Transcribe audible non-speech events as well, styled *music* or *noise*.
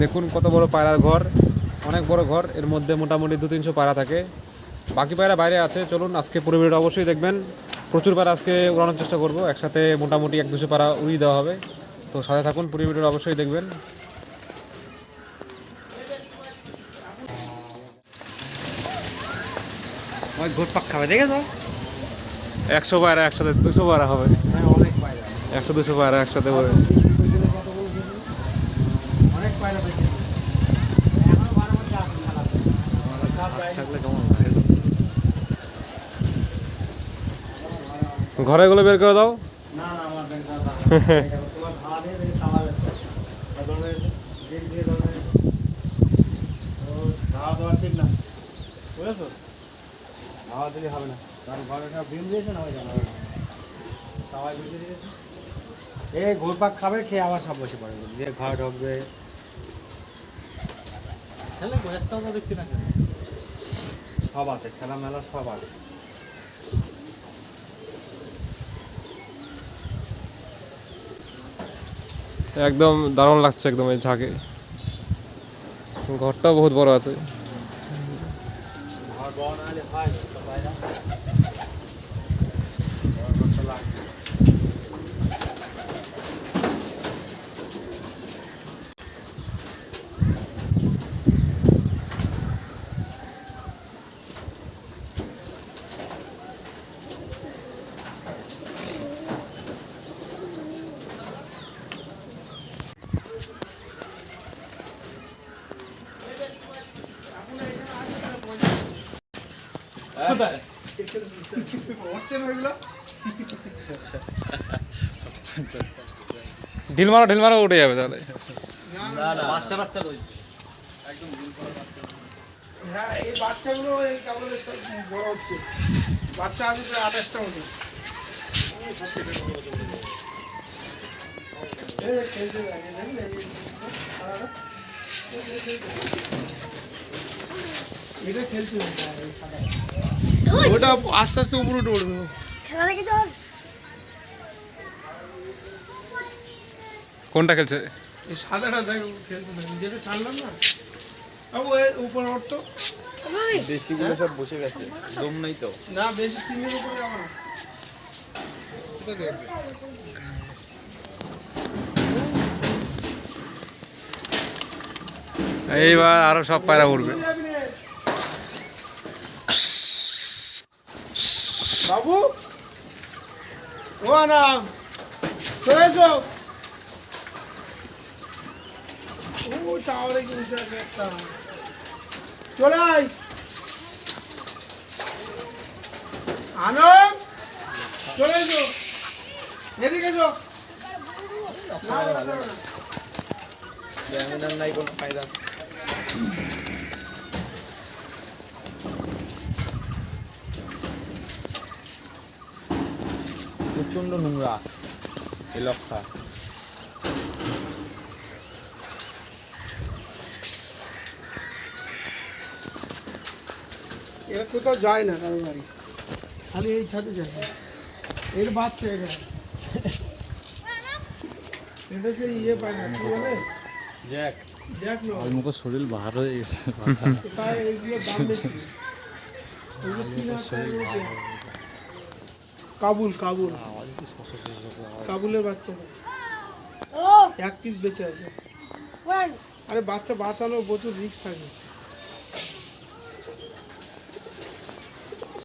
দেখুন কত বড় পায়রার ঘর অনেক বড় ঘর এর মধ্যে মোটামুটি দু তিনশো পায়রা থাকে। বাকি পায়রা বাইরে আছে চলুন আজকে পুরো ভিডিওটা অবশ্যই দেখবেন। প্রচুর পায়রা আজকে উড়ানোর চেষ্টা করব একসাথে মোটামুটি এক দুশো পায়রা উড়িয়ে দেওয়া হবে। তো সাথে থাকুন পুরো ভিডিওটা অবশ্যই দেখবেন। ওই ঘুরপাক খাবে দেখেছ? একশো পায়রা একসাথে দুশো পায়রা হবে। অনেক পায়রা। একশো দুশো পায়রা একসাথে করে। *laughs* খাওয়া দাওয়া ঠিক না। বুঝেছ? খাওয়া দিলে হবে না। কারণ ঘরে সব ডিম দিয়েছে না খাওয়াই বুঝে দিয়েছে। এই ঘুরপাক খাবে খেয়ে আবার সব বসে পড়ে। দিয়ে ঘর ঢুকবে খেলে একটাও দেখছি না সব আছে খেলা মেলা সব আছে। একদম দারুণ লাগছে একদম এই ঝাঁকে। ঘরটাও বহুত বড় আছে। ঘর বড় না হলে হয় তো বাইরে লাগবে। ঢিল মারো ঢিল মারো উঠে যাবে তাহলে বাচ্চা বাচ্চা হ্যাঁ এই বাচ্চাগুলো এই কেবল হচ্ছে বাচ্চা আছে আঠাশটা মতো খেলতে লাগে, দেখলে? এটা খেলছে ওটা আস্তে আস্তে উপরে উঠে উঠবে খেলা দেখে চল কোনটা খেলছে? এই সাদাটা দেখো খেলতে থাকে যেটা ছাড়লাম না। বাবু এ উপরে উঠতো দেশিগুলো সব বসে গেছে। দম নাই তো। না বেশি তিনের উপরে যাব না। এইবার আরও সব পায়রা উঠবে বাবু? ও না চলে এসো ও টাওয়ারে কিন্তু চলে আয়। আনন্দ? চলে এসো। এদিকে এসো। ব্যায়ামের নাই, কোনো ফায়দা প্রচণ্ড নোংরা এই লক্ষা এরা কোথাও যায় না কারও বাড়ি। খালি এই ছাদে যায়। এর বাচ্চা এটা এটা সেই ইয়ে পায় না কি বলে? জ্যাক। দেখ না মুখ শরীর বাহার হয়ে গেছে। তাই এইগুলোর দাম বেশি। *laughs* এগুলো কাবুল কাবুল। কাবুলের বাচ্চা। এক পিস বেঁচে আছে। আরে বাচ্চা বাঁচানো প্রচুর রিক্স থাকে।